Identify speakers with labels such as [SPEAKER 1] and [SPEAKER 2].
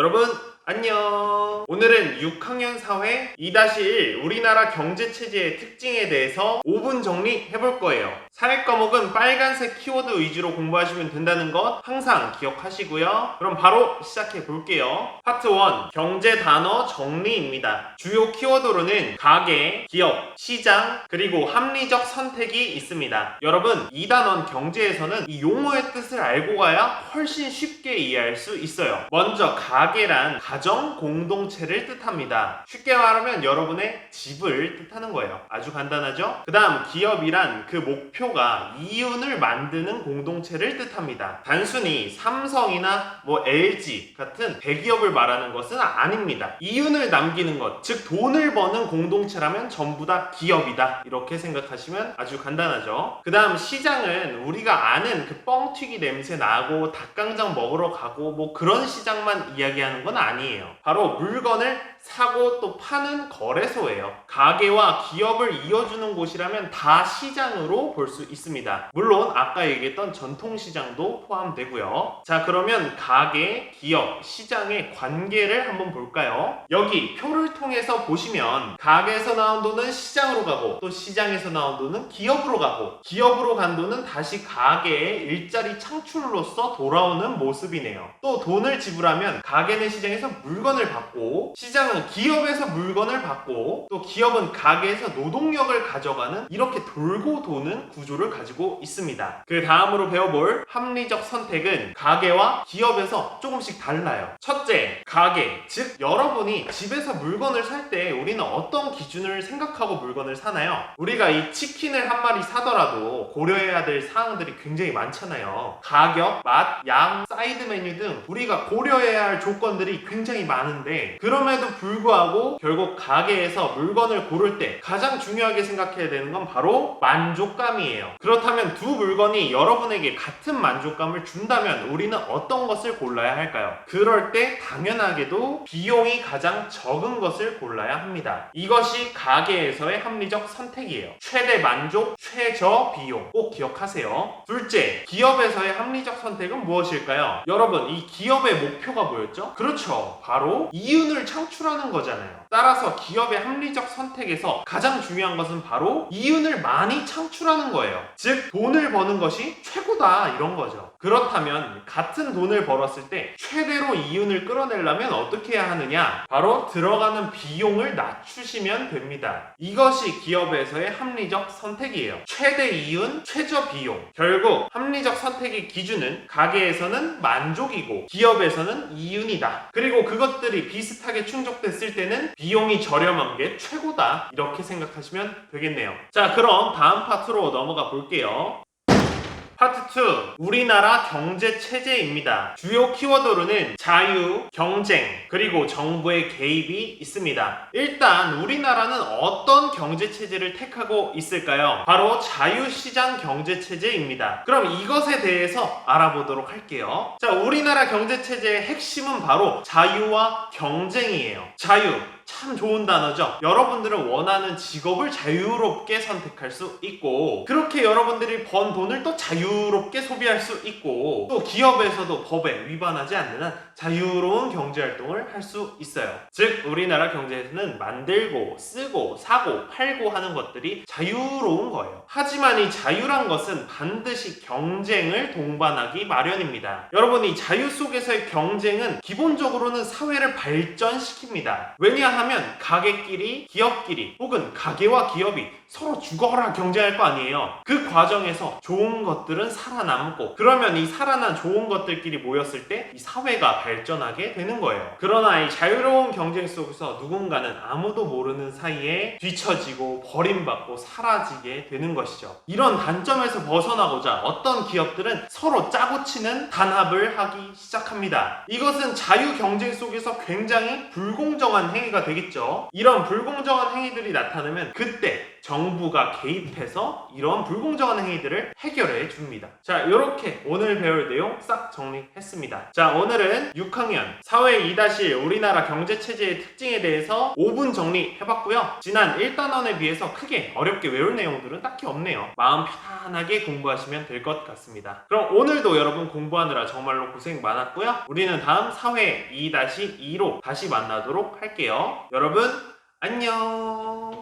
[SPEAKER 1] 여러분 안녕. 오늘은 6학년 사회 2-1 우리나라 경제체제의 특징에 대해서 5분 정리해 볼 거예요. 사회 과목은 빨간색 키워드 위주로 공부하시면 된다는 것 항상 기억하시고요. 그럼 바로 시작해 볼게요. 파트 1 경제 단어 정리입니다. 주요 키워드로는 가계, 기업, 시장 그리고 합리적 선택이 있습니다. 여러분 이 단원 경제에서는 이 용어의 뜻을 알고 가야 훨씬 쉽게 이해할 수 있어요. 먼저 가계란 가정 공동체를 뜻합니다. 쉽게 말하면 여러분의 집을 뜻하는 거예요. 아주 간단하죠? 그 다음 기업이란 그 목표가 이윤을 만드는 공동체를 뜻합니다. 단순히 삼성이나 뭐 LG 같은 대기업을 말하는 것은 아닙니다. 이윤을 남기는 것, 즉 돈을 버는 공동체라면 전부 다 기업이다. 이렇게 생각하시면 아주 간단하죠. 그 다음 시장은 우리가 아는 그 뻥튀기 냄새 나고 닭강정 먹으러 가고 뭐 그런 시장만 이야기하는 건 아니에요. 바로 물건을 사고 또 파는 거래소예요. 가게와 기업을 이어주는 곳이라면 다 시장으로 볼 수 있습니다. 물론 아까 얘기했던 전통시장도 포함되고요. 자 그러면 가게, 기업, 시장의 관계를 한번 볼까요? 여기 표를 통해서 보시면 가게에서 나온 돈은 시장으로 가고 또 시장에서 나온 돈은 기업으로 가고 기업으로 간 돈은 다시 가게의 일자리 창출로서 돌아오는 모습이네요. 또 돈을 지불하면 가게는 시장에서 물건을 받고 시장 은 기업에서 물건을 받고 또 기업은 가게에서 노동력을 가져가는 이렇게 돌고 도는 구조를 가지고 있습니다. 그 다음으로 배워볼 합리적 선택은 가게와 기업에서 조금씩 달라요. 첫째, 가게. 즉, 여러분이 집에서 물건을 살 때 우리는 어떤 기준을 생각하고 물건을 사나요? 우리가 이 치킨을 한 마리 사더라도 고려해야 될 사항들이 굉장히 많잖아요. 가격, 맛, 양, 사이드 메뉴 등 우리가 고려해야 할 조건들이 굉장히 많은데 그럼에도 불구하고 결국 가게에서 물건을 고를 때 가장 중요하게 생각해야 되는 건 바로 만족감이에요. 그렇다면 두 물건이 여러분에게 같은 만족감을 준다면 우리는 어떤 것을 골라야 할까요? 그럴 때 당연하게도 비용이 가장 적은 것을 골라야 합니다. 이것이 가게에서의 합리적 선택이에요. 최대 만족, 최저 비용 꼭 기억하세요. 둘째, 기업에서의 합리적 선택은 무엇일까요? 여러분, 이 기업의 목표가 뭐였죠? 그렇죠. 바로 이윤을 창출 하는 거잖아요. 따라서 기업의 합리적 선택에서 가장 중요한 것은 바로 이윤을 많이 창출하는 거예요. 즉, 돈을 버는 것이 최고다 이런 거죠. 그렇다면 같은 돈을 벌었을 때 최대로 이윤을 끌어내려면 어떻게 해야 하느냐? 바로 들어가는 비용을 낮추시면 됩니다. 이것이 기업에서의 합리적 선택이에요. 최대 이윤, 최저 비용. 결국 합리적 선택의 기준은 가게에서는 만족이고 기업에서는 이윤이다. 그리고 그것들이 비슷하게 충 족됐을 때는 비용이 저렴한 게 최고다. 이렇게 생각하시면 되겠네요. 자, 그럼 다음 파트로 넘어가 볼게요. 파트 2 우리나라 경제 체제입니다. 주요 키워드로는 자유, 경쟁, 그리고 정부의 개입이 있습니다. 일단 우리나라는 어떤 경제 체제를 택하고 있을까요? 바로 자유시장 경제 체제입니다. 그럼 이것에 대해서 알아보도록 할게요. 자, 우리나라 경제 체제의 핵심은 바로 자유와 경쟁이에요. 자유 참 좋은 단어죠. 여러분들은 원하는 직업을 자유롭게 선택할 수 있고 그렇게 여러분들이 번 돈을 또 자유롭게 소비할 수 있고 또 기업에서도 법에 위반하지 않는 한 자유로운 경제 활동을 할 수 있어요. 즉 우리나라 경제에서는 만들고 쓰고 사고 팔고 하는 것들이 자유로운 거예요. 하지만 이 자유란 것은 반드시 경쟁을 동반하기 마련입니다. 여러분 이 자유 속에서의 경쟁은 기본적으로는 사회를 발전시킵니다. 왜냐 하면 가게끼리 기업끼리 혹은 가게와 기업이 서로 죽어라 경쟁할 거 아니에요. 그 과정에서 좋은 것들은 살아남고 그러면 이 살아난 좋은 것들끼리 모였을 때 이 사회가 발전하게 되는 거예요. 그러나 이 자유로운 경쟁 속에서 누군가는 아무도 모르는 사이에 뒤처지고 버림받고 사라지게 되는 것이죠. 이런 단점에서 벗어나고자 어떤 기업들은 서로 짜고 치는 단합을 하기 시작합니다. 이것은 자유 경쟁 속에서 굉장히 불공정한 행위가 되겠죠. 이런 불공정한 행위들이 나타나면 그때 정부가 개입해서 이런 불공정한 행위들을 해결해 줍니다. 자, 이렇게 오늘 배울 내용 싹 정리했습니다. 자, 오늘은 6학년 사회 2-1 우리나라 경제 체제의 특징에 대해서 5분 정리해봤고요. 지난 1단원에 비해서 크게 어렵게 외울 내용들은 딱히 없네요. 마음 편안하게 공부하시면 될 것 같습니다. 그럼 오늘도 여러분 공부하느라 정말로 고생 많았고요. 우리는 다음 사회 2-2로 다시 만나도록 할게요. 여러분, 안녕!